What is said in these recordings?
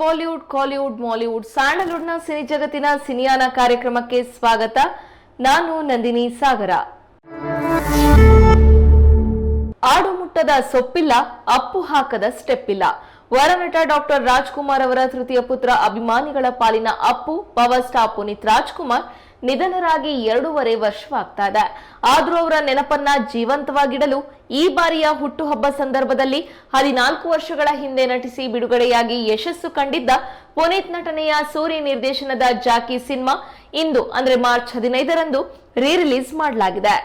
Bollywood, Kollywood, Mollywood ಸ್ಯಾಂಡಲ್ವುಡ್ನ cine ಜಗತ್ತಿನ ಸಿನಿಯಾನ ಕಾರ್ಯಕ್ರಮಕ್ಕೆ ಸ್ವಾಗತ. ನಾನು ನಂದಿನಿ ಸಾಗರ. ಆಡು ಮುಟ್ಟದ ಸೊಪ್ಪಿಲ್ಲ, ಅಪ್ಪು ಹಾಕದ ಸ್ಟೆಪ್ ಇಲ್ಲ ವರನಟ ಡಾಕ್ಟರ್ ರಾಜ್ಕುಮಾರ್ ಅವರ ತೃತೀಯ ಪುತ್ರ ಅಭಿಮಾನಿಗಳ ಪಾಲಿನ ಅಪ್ಪು, ಪವರ್ ಸ್ಟಾರ್ ಪುನೀತ್ ರಾಜ್ಕುಮಾರ್ ನಿಧನರಾಗಿ ಎರಡೂವರೆ ವರ್ಷವಾಗ್ತಾ ಇದೆ ಆದ್ರೂ ಅವರ ನೆನಪನ್ನ ಜೀವಂತವಾಗಿಡಲು ಈ ಬಾರಿಯ ಹುಟ್ಟುಹಬ್ಬ ಸಂದರ್ಭದಲ್ಲಿ ಹದಿನಾಲ್ಕು ವರ್ಷಗಳ ಹಿಂದೆ ನಟಿಸಿ ಬಿಡುಗಡೆಯಾಗಿ ಯಶಸ್ಸು ಕಂಡಿದ್ದ ಪುನೀತ್ ನಟನೆಯ ಸೂರಿ ನಿರ್ದೇಶನದ ಜಾಕಿ ಸಿನಿಮಾ ಇಂದು ಅಂದ್ರೆ ಮಾರ್ಚ್ ಹದಿನೈದರಂದು ರೀ ರಿಲೀಸ್ ಮಾಡಲಾಗಿದೆ.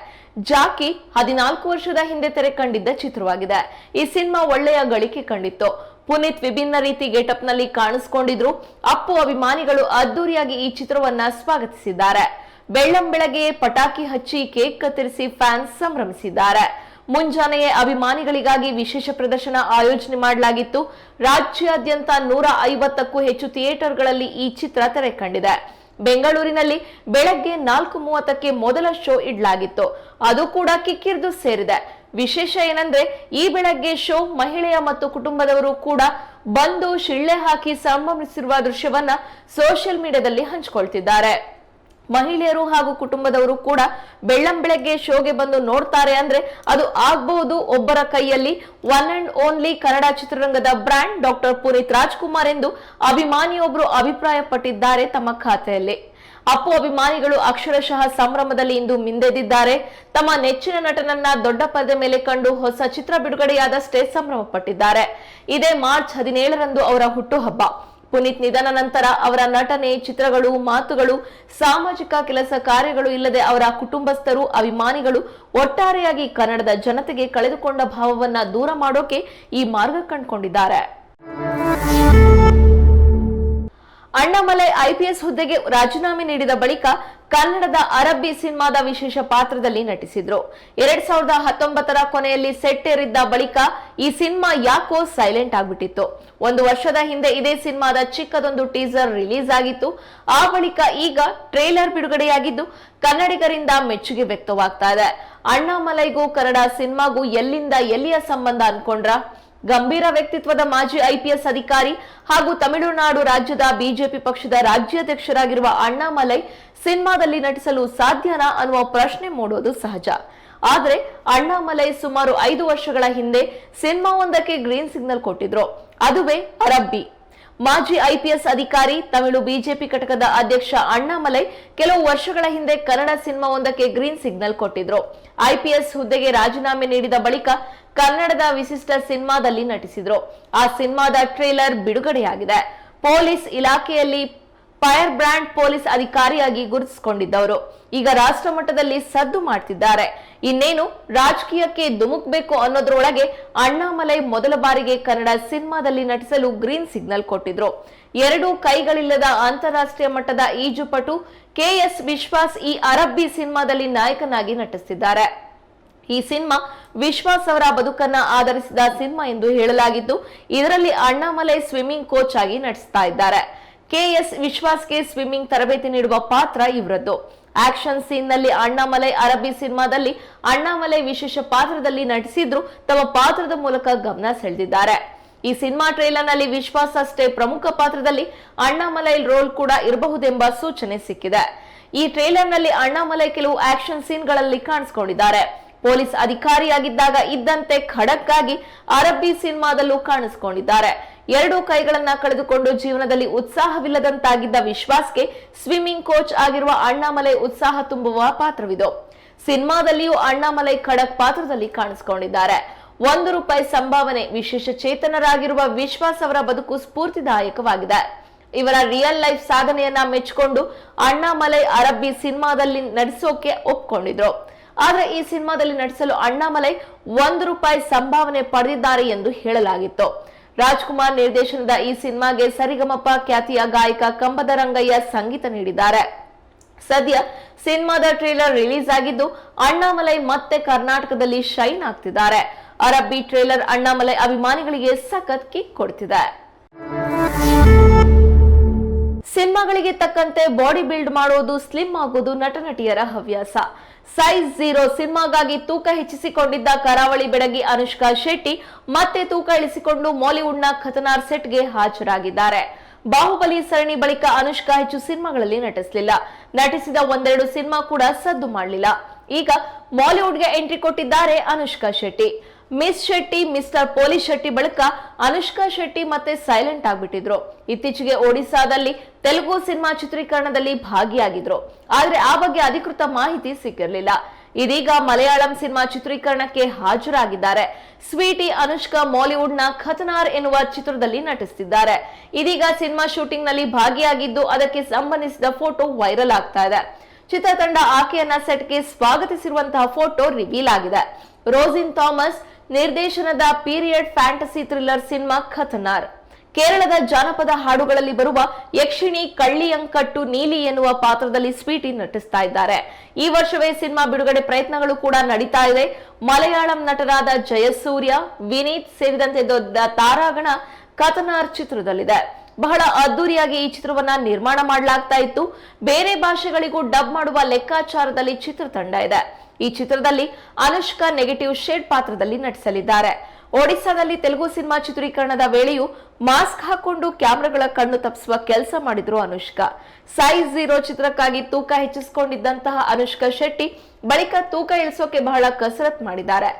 ಜಾಕಿ ಹದಿನಾಲ್ಕು ವರ್ಷದ ಹಿಂದೆ ತೆರೆ ಕಂಡಿದ್ದ ಚಿತ್ರವಾಗಿದೆ. ಈ ಸಿನಿಮಾ ಒಳ್ಳೆಯ ಗಳಿಕೆ ಕಂಡಿತ್ತು. ಪುನೀತ್ ವಿಭಿನ್ನ ರೀತಿ ಗೆಟಪ್ನಲ್ಲಿ ಕಾಣಿಸಿಕೊಂಡಿದ್ರು. ಅಪ್ಪು ಅಭಿಮಾನಿಗಳು ಅದ್ದೂರಿಯಾಗಿ ಈ ಚಿತ್ರವನ್ನ ಸ್ವಾಗತಿಸಿದ್ದಾರೆ. ಬೆಳ್ಳಂ ಬೆಳಗ್ಗೆ ಪಟಾಕಿ ಹಚ್ಚಿ ಕೇಕ್ ಕತ್ತರಿಸಿ ಫ್ಯಾನ್ಸ್ ಸಂಭ್ರಮಿಸಿದ್ದಾರೆ. ಮುಂಜಾನೆಯೇ ಅಭಿಮಾನಿಗಳಿಗಾಗಿ ವಿಶೇಷ ಪ್ರದರ್ಶನ ಆಯೋಜನೆ ಮಾಡಲಾಗಿತ್ತು. ರಾಜ್ಯಾದ್ಯಂತ ನೂರ ಐವತ್ತಕ್ಕೂ ಹೆಚ್ಚು ಥಿಯೇಟರ್ಗಳಲ್ಲಿ ಈ ಚಿತ್ರ ತೆರೆ ಕಂಡಿದೆ. ಬೆಂಗಳೂರಿನಲ್ಲಿ ಬೆಳಗ್ಗೆ ನಾಲ್ಕು ಮೂವತ್ತಕ್ಕೆ ಮೊದಲ ಶೋ ಇಡ್ಲಾಗಿತ್ತು. ಅದು ಕೂಡ ಕಿಕ್ಕಿರಿದು ಸೇರಿದೆ. ವಿಶೇಷ ಏನಂದ್ರೆ, ಈ ಬೆಳಗ್ಗೆ ಶೋ ಮಹಿಳೆಯ ಮತ್ತು ಕುಟುಂಬದವರು ಕೂಡ ಬಂದು ಶಿಳ್ಳೆ ಹಾಕಿ ಸಂಭ್ರಮಿಸಿರುವ ದೃಶ್ಯವನ್ನ ಸೋಷಿಯಲ್ ಮೀಡಿಯಾದಲ್ಲಿ ಹಂಚಿಕೊಳ್ತಿದ್ದಾರೆ. ಮಹಿಳೆಯರು ಹಾಗೂ ಕುಟುಂಬದವರು ಕೂಡ ಬೆಳ್ಳಂ ಬೆಳಗ್ಗೆ ಶೋಗೆ ಬಂದು ನೋಡ್ತಾರೆ ಅಂದ್ರೆ ಅದು ಆಗ್ಬಹುದು ಒಬ್ಬರ ಕೈಯಲ್ಲಿ. ಒನ್ ಅಂಡ್ ಓನ್ಲಿ ಕನ್ನಡ ಚಿತ್ರರಂಗದ ಬ್ರ್ಯಾಂಡ್ ಡಾಕ್ಟರ್ ಪುನೀತ್ ರಾಜ್ಕುಮಾರ್ ಎಂದು ಅಭಿಮಾನಿಯೊಬ್ಬರು ಅಭಿಪ್ರಾಯಪಟ್ಟಿದ್ದಾರೆ ತಮ್ಮ ಖಾತೆಯಲ್ಲಿ. ಅಪ್ಪು ಅಭಿಮಾನಿಗಳು ಅಕ್ಷರಶಃ ಸಂಭ್ರಮದಲ್ಲಿ ಇಂದು ಮಿಂದೆದಿದ್ದಾರೆ. ತಮ್ಮ ನೆಚ್ಚಿನ ನಟನನ್ನ ದೊಡ್ಡ ಪರದೆ ಮೇಲೆ ಕಂಡು ಹೊಸ ಚಿತ್ರ ಬಿಡುಗಡೆಯಾದಷ್ಟೇ ಸಂಭ್ರಮ ಪಟ್ಟಿದ್ದಾರೆ ಇದೇ ಮಾರ್ಚ್ ಹದಿನೇಳರಂದು ಅವರ ಹುಟ್ಟುಹಬ್ಬ. ಪುನೀತ್ ನಿಧನ ನಂತರ ಅವರ ನಟನೆ, ಚಿತ್ರಗಳು, ಮಾತುಗಳು, ಸಾಮಾಜಿಕ ಕೆಲಸ ಕಾರ್ಯಗಳು ಇಲ್ಲದೆ ಅವರ ಕುಟುಂಬಸ್ಥರು, ಅಭಿಮಾನಿಗಳು ಒಟ್ಟಾರೆಯಾಗಿ ಕನ್ನಡದ ಜನತೆಗೆ ಕಳೆದುಕೊಂಡ ಭಾವವನ್ನ ದೂರ ಮಾಡೋಕೆ ಈ ಮಾರ್ಗ ಕಂಡುಕೊಂಡಿದ್ದಾರೆ. ಅಣ್ಣಾಮಲೈ ಐಪಿಎಸ್ ಹುದ್ದೆಗೆ ರಾಜೀನಾಮೆ ನೀಡಿದ ಬಳಿಕ ಕನ್ನಡದ ಅರಬ್ಬಿ ಸಿನಿಮಾದ ವಿಶೇಷ ಪಾತ್ರದಲ್ಲಿ ನಟಿಸಿದ್ರು. ಎರಡ್ ಸಾವಿರದ ಹತ್ತೊಂಬತ್ತರ ಕೊನೆಯಲ್ಲಿ ಸೆಟ್ ಏರಿದ್ದ ಬಳಿಕ ಈ ಸಿನಿಮಾ ಯಾಕೋ ಸೈಲೆಂಟ್ ಆಗ್ಬಿಟ್ಟಿತ್ತು. ಒಂದು ವರ್ಷದ ಹಿಂದೆ ಇದೇ ಸಿನಿಮಾದ ಚಿಕ್ಕದೊಂದು ಟೀಸರ್ ರಿಲೀಸ್ ಆಗಿತ್ತು. ಆ ಬಳಿಕ ಈಗ ಟ್ರೇಲರ್ ಬಿಡುಗಡೆಯಾಗಿದ್ದು ಕನ್ನಡಿಗರಿಂದ ಮೆಚ್ಚುಗೆ ವ್ಯಕ್ತವಾಗ್ತಾ ಇದೆ. ಅಣ್ಣಾಮಲೈಗೂ ಕನ್ನಡ ಸಿನಿಮಾಗೂ ಎಲ್ಲಿಂದ ಎಲ್ಲಿಯ ಸಂಬಂಧ ಅನ್ಕೊಂಡ್ರ? ಗಂಭೀರ ವ್ಯಕ್ತಿತ್ವದ ಮಾಜಿ ಐಪಿಎಸ್ ಅಧಿಕಾರಿ ಹಾಗೂ ತಮಿಳುನಾಡು ರಾಜ್ಯದ ಬಿಜೆಪಿ ಪಕ್ಷದ ರಾಜ್ಯಾಧ್ಯಕ್ಷರಾಗಿರುವ ಅಣ್ಣಾಮಲೈ ಸಿನಿಮಾದಲ್ಲಿ ನಟಿಸಲು ಸಾಧ್ಯನಾ ಅನ್ನುವ ಪ್ರಶ್ನೆ ಮೂಡೋದು ಸಹಜ. ಆದರೆ ಅಣ್ಣಾಮಲೈ ಸುಮಾರು ಐದು ವರ್ಷಗಳ ಹಿಂದೆ ಸಿನಿಮಾವೊಂದಕ್ಕೆ ಗ್ರೀನ್ ಸಿಗ್ನಲ್ ಕೊಟ್ಟಿದ್ರು. ಅದುವೇ ಅರಬ್ಬಿ. ಮಾಜಿ ಐಪಿಎಸ್ ಅಧಿಕಾರಿ, ತಮಿಳು ಬಿಜೆಪಿ ಘಟಕದ ಅಧ್ಯಕ್ಷ ಅಣ್ಣಾಮಲೈ ಕೆಲವು ವರ್ಷಗಳ ಹಿಂದೆ ಕನ್ನಡ ಸಿನಿಮಾವೊಂದಕ್ಕೆ ಗ್ರೀನ್ ಸಿಗ್ನಲ್ ಕೊಟ್ಟಿದ್ರು. ಐಪಿಎಸ್ ಹುದ್ದೆಗೆ ರಾಜೀನಾಮೆ ನೀಡಿದ ಬಳಿಕ ಕನ್ನಡದ ವಿಶಿಷ್ಟ ಸಿನಿಮಾದಲ್ಲಿ ನಟಿಸಿದ್ರು. ಆ ಸಿನಿಮಾದ ಟ್ರೇಲರ್ ಬಿಡುಗಡೆಯಾಗಿದೆ. ಪೊಲೀಸ್ ಇಲಾಖೆಯಲ್ಲಿ ಫೈರ್ ಬ್ರ್ಯಾಂಡ್ ಪೊಲೀಸ್ ಅಧಿಕಾರಿಯಾಗಿ ಗುರುತಿಸಿಕೊಂಡಿದ್ದವರು. ಈಗ ರಾಷ್ಟ್ರ ಮಟ್ಟದಲ್ಲಿ ಸದ್ದು ಮಾಡ್ತಿದ್ದಾರೆ. ಇನ್ನೇನು ರಾಜಕೀಯಕ್ಕೆ ಧುಮುಕ್ಬೇಕು ಅನ್ನೋದ್ರೊಳಗೆ ಅಣ್ಣಾಮಲೈ ಮೊದಲ ಬಾರಿಗೆ ಕನ್ನಡ ಸಿನಿಮಾದಲ್ಲಿ ನಟಿಸಲು ಗ್ರೀನ್ ಸಿಗ್ನಲ್ ಕೊಟ್ಟಿದ್ರು. ಎರಡು ಕೈಗಳಿಲ್ಲದ ಅಂತಾರಾಷ್ಟ್ರೀಯ ಮಟ್ಟದ ಈಜುಪಟು ಕೆಎಸ್ ವಿಶ್ವಾಸ್ ಈ ಅರಬ್ಬಿ ಸಿನಿಮಾದಲ್ಲಿ ನಾಯಕನಾಗಿ ನಟಿಸಿದ್ದಾರೆ ಈ ಸಿನಿಮಾ ವಿಶ್ವಾಸ್ ಅವರ ಬದುಕನ್ನ ಆಧರಿಸಿದ ಸಿನಿಮಾ ಎಂದು ಹೇಳಲಾಗಿದ್ದು, ಇದರಲ್ಲಿ ಅಣ್ಣಾಮಲೈ ಸ್ವಿಮ್ಮಿಂಗ್ ಕೋಚ್ ಆಗಿ ನಟಿಸ್ತಾ ಇದ್ದಾರೆ. ಕೆಎಸ್ ವಿಶ್ವಾಸ್ಗೆ ಸ್ವಿಮ್ಮಿಂಗ್ ತರಬೇತಿ ನೀಡುವ ಪಾತ್ರ ಇವರದ್ದು. ಆಕ್ಷನ್ ಸೀನ್ನಲ್ಲಿ ಅಣ್ಣಾಮಲೈ ಅರಬ್ಬಿ ಸಿನಿಮಾದಲ್ಲಿ ಅಣ್ಣಾಮಲೈ ವಿಶೇಷ ಪಾತ್ರದಲ್ಲಿ ನಟಿಸಿದ್ರು, ತಮ್ಮ ಪಾತ್ರದ ಮೂಲಕ ಗಮನ ಸೆಳೆದಿದ್ದಾರೆ. ಈ ಸಿನಿಮಾ ಟ್ರೇಲರ್ನಲ್ಲಿ ವಿಶ್ವಾಸ್ ಅಷ್ಟೇ ಪ್ರಮುಖ ಪಾತ್ರದಲ್ಲಿ ಅಣ್ಣಾಮಲೈ ರೋಲ್ ಕೂಡ ಇರಬಹುದೆಂಬ ಸೂಚನೆ ಸಿಕ್ಕಿದೆ. ಈ ಟ್ರೈಲರ್ನಲ್ಲಿ ಅಣ್ಣಾಮಲೈ ಕೆಲವು ಆಕ್ಷನ್ ಸೀನ್ಗಳಲ್ಲಿ ಕಾಣಿಸಿಕೊಂಡಿದ್ದಾರೆ. ಪೊಲೀಸ್ ಅಧಿಕಾರಿಯಾಗಿದ್ದಾಗ ಇದ್ದಂತೆ ಖಡಕ್ ಆಗಿ ಅರಬ್ಬಿ ಸಿನಿಮಾದಲ್ಲೂ ಕಾಣಿಸಿಕೊಂಡಿದ್ದಾರೆ. ಎರಡು ಕೈಗಳನ್ನ ಕಳೆದುಕೊಂಡು ಜೀವನದಲ್ಲಿ ಉತ್ಸಾಹವಿಲ್ಲದಂತಾಗಿದ್ದ ವಿಶ್ವಾಸ್ಗೆ ಸ್ವಿಮ್ಮಿಂಗ್ ಕೋಚ್ ಆಗಿರುವ ಅಣ್ಣಾಮಲೈ ಉತ್ಸಾಹ ತುಂಬುವ ಪಾತ್ರವಿದು. ಸಿನಿಮಾದಲ್ಲಿಯೂ ಅಣ್ಣಾಮಲೈ ಖಡಕ್ ಪಾತ್ರದಲ್ಲಿ ಕಾಣಿಸಿಕೊಂಡಿದ್ದಾರೆ. ಒಂದು ರೂಪಾಯಿ ಸಂಭಾವನೆ, ವಿಶೇಷ ಚೇತನರಾಗಿರುವ ವಿಶ್ವಾಸ್ ಅವರ ಬದುಕು ಸ್ಫೂರ್ತಿದಾಯಕವಾಗಿದೆ. ಇವರ ರಿಯಲ್ ಲೈಫ್ ಸಾಧನೆಯನ್ನ ಮೆಚ್ಚಿಕೊಂಡು ಅಣ್ಣಾಮಲೈ ಅರಬ್ಬಿ ಸಿನಿಮಾದಲ್ಲಿ ನಡೆಸೋಕೆ ಒಪ್ಕೊಂಡಿದ್ರು. ಆದ್ರೆ ಈ ಸಿನಿಮಾದಲ್ಲಿ ನಟಿಸಲು ಅಣ್ಣಾಮಲೈ ಒಂದು ರೂಪಾಯಿ ಸಂಭಾವನೆ ಪಡೆದಿದ್ದಾರೆ ಎಂದು ಹೇಳಲಾಗಿತ್ತು. ರಾಜ್ಕುಮಾರ್ ನಿರ್ದೇಶನದ ಈ ಸಿನಿಮಾಗೆ ಸರಿಗಮಪ ಖ್ಯಾತಿಯ ಗಾಯಕ ಕಂಬದ ರಂಗಯ್ಯ ಸಂಗೀತ ನೀಡಿದ್ದಾರೆ. ಸದ್ಯ ಸಿನಿಮಾದ ಟ್ರೇಲರ್ ರಿಲೀಸ್ ಆಗಿದ್ದು ಅಣ್ಣಾಮಲೈ ಮತ್ತೆ ಕರ್ನಾಟಕದಲ್ಲಿ ಶೈನ್ ಆಗ್ತಿದ್ದಾರೆ. ಅರಬ್ಬಿ ಟ್ರೇಲರ್ ಅಣ್ಣಾಮಲೈ ಅಭಿಮಾನಿಗಳಿಗೆ ಸಖತ್ ಕಿಕ್ ಕೊಡ್ತಿದೆ. ಸಿನಿಮಾಗಳಿಗೆ ತಕ್ಕಂತೆ ಬಾಡಿ ಬಿಲ್ಡ್ ಮಾಡೋದು ಸ್ಲಿಮ್ ಆಗೋದು ನಟನಟಿಯರ ಹವ್ಯಾಸ. ಸೈಜ್ ಝೀರೋ ಸಿನಿಮಾಗಾಗಿ ತೂಕ ಹೆಚ್ಚಿಸಿಕೊಂಡಿದ್ದ ಕರಾವಳಿ ಬೆಡಗಿ ಅನುಷ್ಕಾ ಶೆಟ್ಟಿ ಮತ್ತೆ ತೂಕ ಇಳಿಸಿಕೊಂಡು ಮಾಲಿವುಡ್ನ ಖತನಾರ್ ಸೆಟ್ಗೆ ಹಾಜರಾಗಿದ್ದಾರೆ. ಬಾಹುಬಲಿ ಸರಣಿ ಬಳಿಕ ಅನುಷ್ಕಾ ಹೆಚ್ಚು ಸಿನಿಮಾಗಳಲ್ಲಿ ನಟಿಸಲಿಲ್ಲ. ನಟಿಸಿದ ಒಂದೆರಡು ಸಿನಿಮಾ ಕೂಡ ಸದ್ದು ಮಾಡಲಿಲ್ಲ. ಈಗ ಮಾಲಿವುಡ್ಗೆ ಎಂಟ್ರಿ ಕೊಟ್ಟಿದ್ದಾರೆ Anushka Shetty. Miss Shetty, mister Polishetty ಬಳಿಕ ಅನುಷ್ಕಾ ಶೆಟ್ಟಿ ಮತ್ತೆ ಸೈಲೆಂಟ್ ಆಗ್ಬಿಟ್ಟಿದ್ರು. ಇತ್ತೀಚೆಗೆ ಒಡಿಸಾದಲ್ಲಿ ತೆಲುಗು ಸಿನಿಮಾ ಚಿತ್ರೀಕರಣದಲ್ಲಿ ಭಾಗಿಯಾಗಿದ್ರು. ಆದ್ರೆ ಆ ಬಗ್ಗೆ ಅಧಿಕೃತ ಮಾಹಿತಿ ಸಿಕ್ಕಿರಲಿಲ್ಲ. ಇದೀಗ ಮಲಯಾಳಂ ಸಿನಿಮಾ ಚಿತ್ರೀಕರಣಕ್ಕೆ ಹಾಜರಾಗಿದ್ದಾರೆ. ಸ್ವೀಟಿ ಅನುಷ್ಕಾ ಮಾಲಿವುಡ್ನ ಖತನಾರ್ ಎನ್ನುವ ಚಿತ್ರದಲ್ಲಿ ನಟಿಸುತ್ತಿದ್ದಾರೆ ಇದೀಗ ಸಿನಿಮಾ ಶೂಟಿಂಗ್ನಲ್ಲಿ ಭಾಗಿಯಾಗಿದ್ದು ಅದಕ್ಕೆ ಸಂಬಂಧಿಸಿದ ಫೋಟೋ ವೈರಲ್ ಆಗ್ತಾ ಇದೆ. ಚಿತ್ರತಂಡ ಆಕೆಯನ್ನ ಸೆಟ್ಗೆ ಸ್ವಾಗತಿಸಿರುವಂತಹ ಫೋಟೋ ರಿವೀಲ್ ಆಗಿದೆ. ರೋಸಿನ್ ಥಾಮಸ್ ನಿರ್ದೇಶನದ period fantasy thriller cinema Kathanar. ಕೇರಳದ ಜಾನಪದ ಹಾಡುಗಳಲ್ಲಿ ಬರುವ ಯಕ್ಷಿಣಿ ಕಳ್ಳಿಯಂಕಟ್ಟು ನೀಲಿ ಎನ್ನುವ ಪಾತ್ರದಲ್ಲಿ ಸ್ವೀಟಿ ನಟಿಸ್ತಾ ಇದ್ದಾರೆ. ಈ ವರ್ಷವೇ ಸಿನಿಮಾ ಬಿಡುಗಡೆ ಪ್ರಯತ್ನಗಳು ಕೂಡ ನಡೀತಾ ಇದೆ. ಮಲಯಾಳಂ ನಟರಾದ ಜಯಸೂರ್ಯ, ವಿನೀತ್ ಸೇರಿದಂತೆ ದೊಡ್ಡ ತಾರಾಗಣ ಕಥನಾರ್ ಚಿತ್ರದಲ್ಲಿದೆ. ಬಹಳ ಅದ್ದೂರಿಯಾಗಿ ಈ ಚಿತ್ರವನ್ನ ನಿರ್ಮಾಣ ಮಾಡಲಾಗ್ತಾ ಇತ್ತು. ಬೇರೆ ಭಾಷೆಗಳಿಗೂ ಡಬ್ ಮಾಡುವ ಲೆಕ್ಕಾಚಾರದಲ್ಲಿ ಚಿತ್ರತಂಡ ಇದೆ. ಈ ಚಿತ್ರದಲ್ಲಿ ಅನುಷ್ಕಾ ನೆಗೆಟಿವ್ ಶೇಡ್ ಪಾತ್ರದಲ್ಲಿ ನಟಿಸಲಿದ್ದಾರೆ. ಒಡಿಸ್ಸಾದಲ್ಲಿ ತೆಲುಗು ಸಿನಿಮಾ ಚಿತ್ರೀಕರಣದ ವೇಳೆಯೂ ಮಾಸ್ಕ್ ಹಾಕೊಂಡು ಕ್ಯಾಮ್ರಾಗಳ ಕಣ್ಣು ತಪ್ಪಿಸುವ ಕೆಲಸ ಮಾಡಿದ್ರು ಅನುಷ್ಕಾ. ಸೈಜ್ ಜೀರೋ ಚಿತ್ರಕ್ಕಾಗಿ ತೂಕ ಹೆಚ್ಚಿಸಿಕೊಂಡಿದ್ದಂತಹ ಅನುಷ್ಕಾ ಶೆಟ್ಟಿ ಬಳಿಕ ತೂಕ ಇಳಿಸೋಕೆ ಬಹಳ ಕಸರತ್ ಮಾಡಿದ್ದಾರೆ.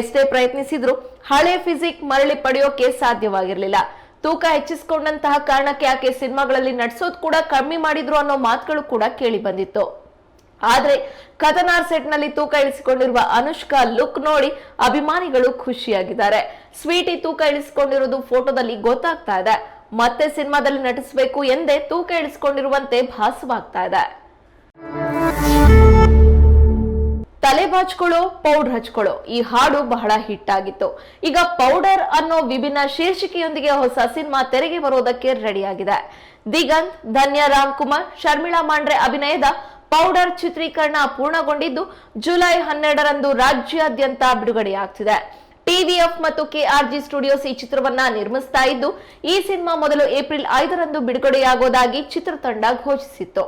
ಎಷ್ಟೇ ಪ್ರಯತ್ನಿಸಿದ್ರು ಹಳೆ ಫಿಸಿಕ್ ಮರಳಿ ಪಡೆಯೋಕೆ ಸಾಧ್ಯವಾಗಿರಲಿಲ್ಲ. ತೂಕ ಹೆಚ್ಚಿಸಿಕೊಂಡಂತಹ ಕಾರಣಕ್ಕೆ ಆಕೆ ಸಿನಿಮಾಗಳಲ್ಲಿ ನಟಿಸೋದು ಕೂಡ ಕಮ್ಮಿ ಮಾಡಿದ್ರು ಅನ್ನೋ ಮಾತುಗಳು ಕೂಡ ಕೇಳಿ ಬಂದಿತ್ತು. ಆದ್ರೆ ಕಥನಾರ್ ಸೆಟ್ನಲ್ಲಿ ತೂಕ ಇಳಿಸಿಕೊಂಡಿರುವ ಅನುಷ್ಕಾ ಲುಕ್ ನೋಡಿ ಅಭಿಮಾನಿಗಳು ಖುಷಿಯಾಗಿದ್ದಾರೆ. ಸ್ವೀಟಿ ತೂಕ ಇಳಿಸಿಕೊಂಡಿರೋದು ಫೋಟೋದಲ್ಲಿ ಗೊತ್ತಾಗ್ತಾ ಇದೆ. ಮತ್ತೆ ಸಿನಿಮಾದಲ್ಲಿ ನಟಿಸಬೇಕು ಎಂದೇ ತೂಕ ಇಳಿಸಿಕೊಂಡಿರುವಂತೆ ಭಾಸವಾಗ್ತಾ ಇದೆ. ತಲೆ ಬಾಚ್ಕೊಳ್ಳೋ, ಪೌಡರ್ ಹಚ್ಕೊಳ್ಳೋ ಈ ಹಾಡು ಬಹಳ ಹಿಟ್ ಆಗಿತ್ತು. ಈಗ ಪೌಡರ್ ಅನ್ನೋ ವಿಭಿನ್ನ ಶೀರ್ಷಿಕೆಯೊಂದಿಗೆ ಹೊಸ ಸಿನಿಮಾ ತೆರೆಗೆ ಬರೋದಕ್ಕೆ ರೆಡಿಯಾಗಿದೆ. ದಿಗಂತ್, ಧನ್ಯ ರಾಮ್ ಕುಮಾರ್ ಶರ್ಮಿಳಾ ಮಾಂಡ್ರೆ ಅಭಿನಯದ ಪೌಡರ್ ಚಿತ್ರೀಕರಣ ಪೂರ್ಣಗೊಂಡಿದ್ದು ಜುಲೈ ಹನ್ನೆರಡರಂದು ರಾಜ್ಯಾದ್ಯಂತ ಬಿಡುಗಡೆಯಾಗ್ತಿದೆ. ಟಿವಿಎಫ್ ಮತ್ತು ಕೆಆರ್ಜಿ ಸ್ಟುಡಿಯೋಸ್ ಈ ಚಿತ್ರವನ್ನ ನಿರ್ಮಿಸ್ತಾ ಇದ್ದು ಈ ಸಿನಿಮಾ ಮೊದಲು ಏಪ್ರಿಲ್ ಐದರಂದು ಬಿಡುಗಡೆಯಾಗೋದಾಗಿ ಚಿತ್ರತಂಡ ಘೋಷಿಸಿತ್ತು.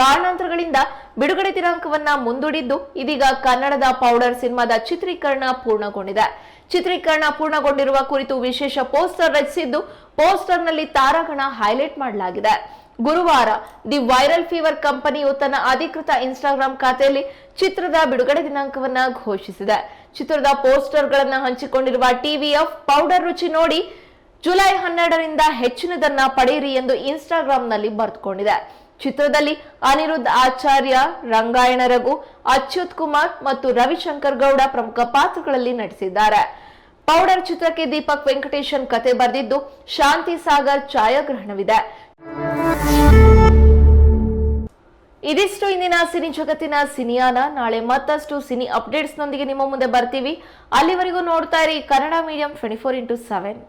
ಕಾರಣಾಂತರಗಳಿಂದ ಬಿಡುಗಡೆ ದಿನಾಂಕವನ್ನ ಮುಂದೂಡಿದ್ದು ಇದೀಗ ಕನ್ನಡದ ಪೌಡರ್ ಸಿನಿಮಾದ ಚಿತ್ರೀಕರಣ ಪೂರ್ಣಗೊಂಡಿದೆ. ಚಿತ್ರೀಕರಣ ಪೂರ್ಣಗೊಂಡಿರುವ ಕುರಿತು ವಿಶೇಷ ಪೋಸ್ಟರ್ ರಚಿಸಿದ್ದು ಪೋಸ್ಟರ್ನಲ್ಲಿ ತಾರಾಗಣ ಹೈಲೈಟ್ ಮಾಡಲಾಗಿದೆ. ಗುರುವಾರ ದಿ ವೈರಲ್ ಫೀವರ್ ಕಂಪನಿಯು ತನ್ನ ಅಧಿಕೃತ ಇನ್ಸ್ಟಾಗ್ರಾಮ್ ಖಾತೆಯಲ್ಲಿ ಚಿತ್ರದ ಬಿಡುಗಡೆ ದಿನಾಂಕವನ್ನ ಘೋಷಿಸಿದೆ. ಚಿತ್ರದ ಪೋಸ್ಟರ್ಗಳನ್ನ ಹಂಚಿಕೊಂಡಿರುವ ಟಿವಿಎಫ್ ಪೌಡರ್ ರುಚಿ ನೋಡಿ ಜುಲೈ ಹನ್ನೆರಡರಿಂದ ಹೆಚ್ಚಿನದನ್ನ ಪಡೆಯಿರಿ ಎಂದು ಇನ್ಸ್ಟಾಗ್ರಾಂನಲ್ಲಿ ಬರೆದುಕೊಂಡಿದೆ. ಚಿತ್ರದಲ್ಲಿ ಅನಿರುದ್ಧ ಆಚಾರ್ಯ, ರಂಗಾಯಣ ರಘು, ಅಚ್ಯುತ್ ಕುಮಾರ್ ಮತ್ತು ರವಿಶಂಕರ್ ಗೌಡ ಪ್ರಮುಖ ಪಾತ್ರಗಳಲ್ಲಿ ನಟಿಸಿದ್ದಾರೆ. ಪೌಡರ್ ಚಿತ್ರಕ್ಕೆ ದೀಪಕ್ ವೆಂಕಟೇಶನ್ ಕತೆ ಬರೆದಿದ್ದು, ಶಾಂತಿ ಸಾಗರ್ ಛಾಯಾಗ್ರಹಣವಿದೆ. ಇದಿಷ್ಟು ಇಂದಿನ ಸಿನಿ ಜಗತ್ತಿನ ಸಿನಿಯಾನ. ನಾಳೆ ಮತ್ತಷ್ಟು ಸಿನಿ ಅಪ್ಡೇಟ್ಸ್ ನೊಂದಿಗೆ ನಿಮ್ಮ ಮುಂದೆ ಬರ್ತೀವಿ. ಅಲ್ಲಿವರೆಗೂ ನೋಡ್ತಾ ಇರಿ Kannada medium twenty four into seven